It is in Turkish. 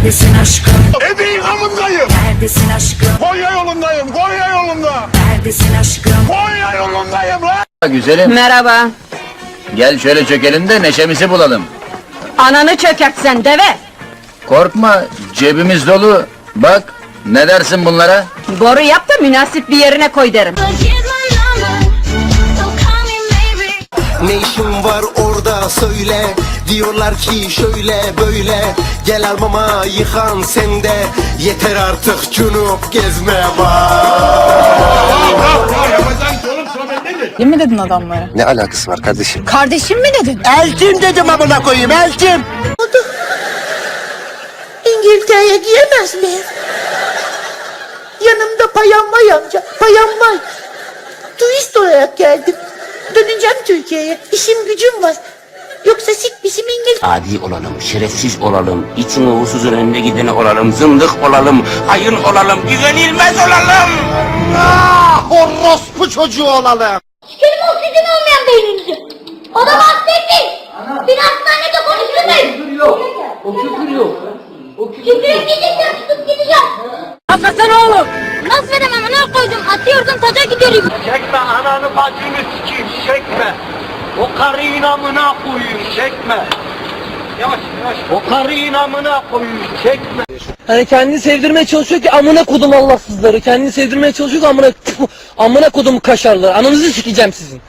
Neredesin aşkım? Ebeğin amındayım. Neredesin aşkım? Konya yolundayım. Konya yolunda. Neredesin aşkım? Konya yolundayım lan. Güzelim. Merhaba. Gel şöyle çökelim de neşemizi bulalım. Ananı çökertsen deve. Korkma cebimiz dolu. Bak ne dersin bunlara? Boru yap da münasip bir yerine koy derim. Ne işin var söyle Diyorlar ki şöyle böyle Gel almama yıkan sende Yeter artık cunup gezme Değil mi dedin adamlara? Ne alakası var kardeşim? Kardeşim mi dedin? Eltim dedim amına koyayım eltim İngiltere'ye giyemez miyim? Yanımda payam var amca, payam var. Turist olarak geldim. Döneceğim Türkiye'ye. İşim gücüm var. Yoksa sik bizim İngiltere. adi olalım, şerefsiz olalım, için uğursuzun önüne gideni olalım, zındık olalım, hayın olalım, güvenilmez olalım. Orospu çocuğu olalım Sikerim oksijen olmayan beyninizi. O da bahsetmeyin. Bir hastanede konuşturmayın. O küfür yok. O küfür yok. O küfür yok. Küfür edeceksen tutup gideceğim. Hakikaten oğlum. Nasıl verem amına koydum. Atıyordum taca gidiyorum. Çekme ananı bacını sikeyim çekme. Karı inamına koyayım çekme. Yavaş yavaş. O karı inamına koyayım çekme. Hani kendini sevdirmeye çalışıyor ki amına kodum Allahsızları. Kendini sevdirmeye çalışıyor ki amına amına kodum kaşarları. Ananızı sikeceğim sizin.